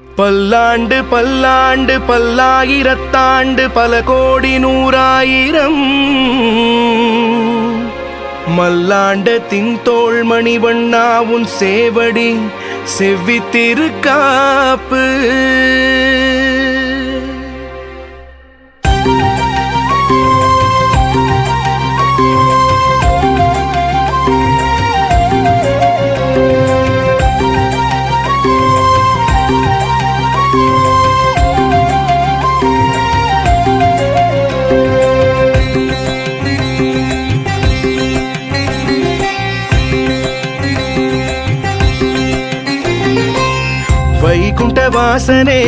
பல்லாண்டு பல்லாண்டு பல்லாயிரத்தாண்டு பல கோடி நூறாயிரம். மல்லாண்ட தின்தோள் மணிவண்ணா உன் சேவடி செவ்வி திருக்காப்பு வாசனே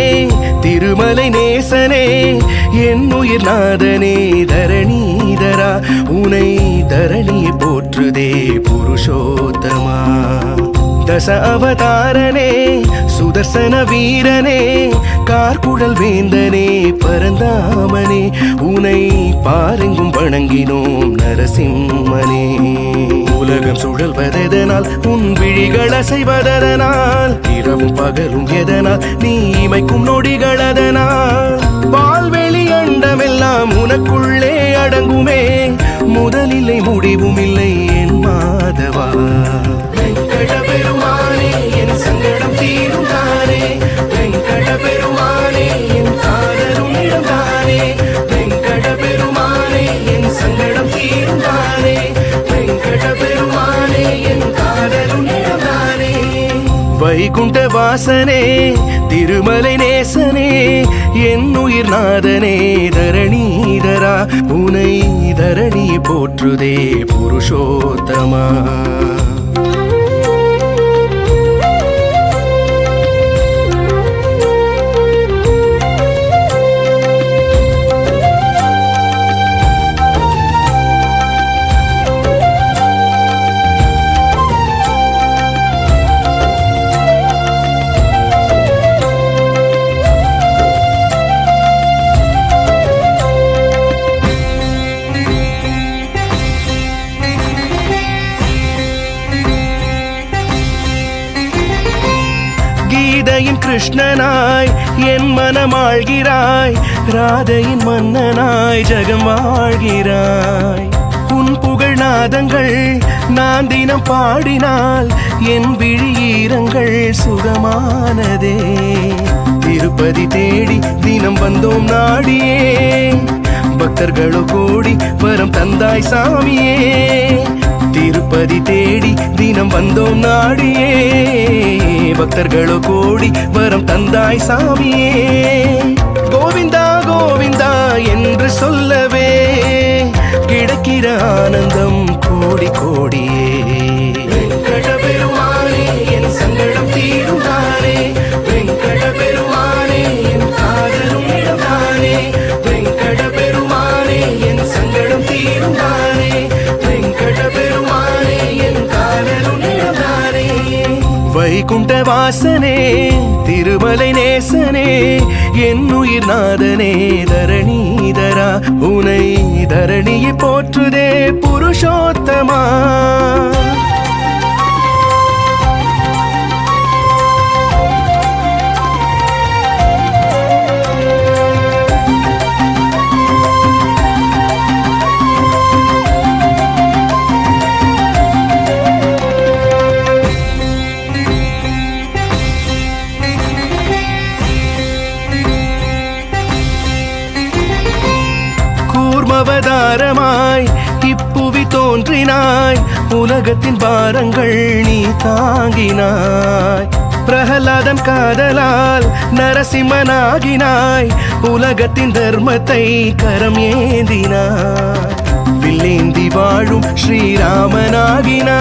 திருமலை நேசனே என் உயிர் நாதனே தரணீதரா உனை தரணி போற்றுதே புருஷோத்தமா. தச அவதாரனே சுதர்சன வீரனே கார்குழல் வேந்தனே பரந்தாமனே உனை பாரெங்கும் வணங்கினோம் நரசிம்மனே. உலகம் சுழல்வதெதனால் உன் விழிகள் அசைவதனால் இரவும் பகலும் எதனால் நீ இமைக்கும் நொடிகள் அதனால் பால்வெளி அண்டமெல்லாம் உனக்குள்ளே அடங்குமே முதலில்லை முடிவும் இல்லை என் மாதவா. வைகுண்ட வாசனே திருமலை நேசனே என் உயிர் நாதனே தரணீதரா உனை தரணி போற்றுதே புருஷோத்தமா. ராதையின் கிருஷ்ணனாய் என் மனமாழ்கிறாய். ராதையின் மன்னனாய் ஜெகம் வாழ்கிறாய் உன் புகழ் நாதங்கள் நான் தினம் பாடினால் என் விழியீரங்கள் சுகமானதே. திருப்பதி தேடி தினம் வந்தோம் நாடியே. பக்தர்களோ கூடி வரம் தந்தாய் சாமியே. திருப்பதி தேடி தினம் வந்தோம் நாடியே. பக்தர்களோ கோடி வரம் தந்தாய் சாமியே. கோவிந்தா கோவிந்தா என்று சொல்லவே கிடைக்கிற ஆனந்தம் கோடி கோடியே. வைகுண்ட வாசனே திருமலை நேசனே என் உயிர் நாதனே தரணீதரா உனை தரணியை போற்றுதே புருஷோத்தமா. ஆதாரமாய் இப்புவி தோன்றினாய் உலகத்தின் பாரங்கள் நீ தாங்கினாய். பிரகலாதன் காதலால் நரசிம்மனாகினாய் உலகத்தின் தர்மத்தை கரம் ஏந்தினாய். வில்லேந்தி வாழும் ஸ்ரீராமனாகினாய்.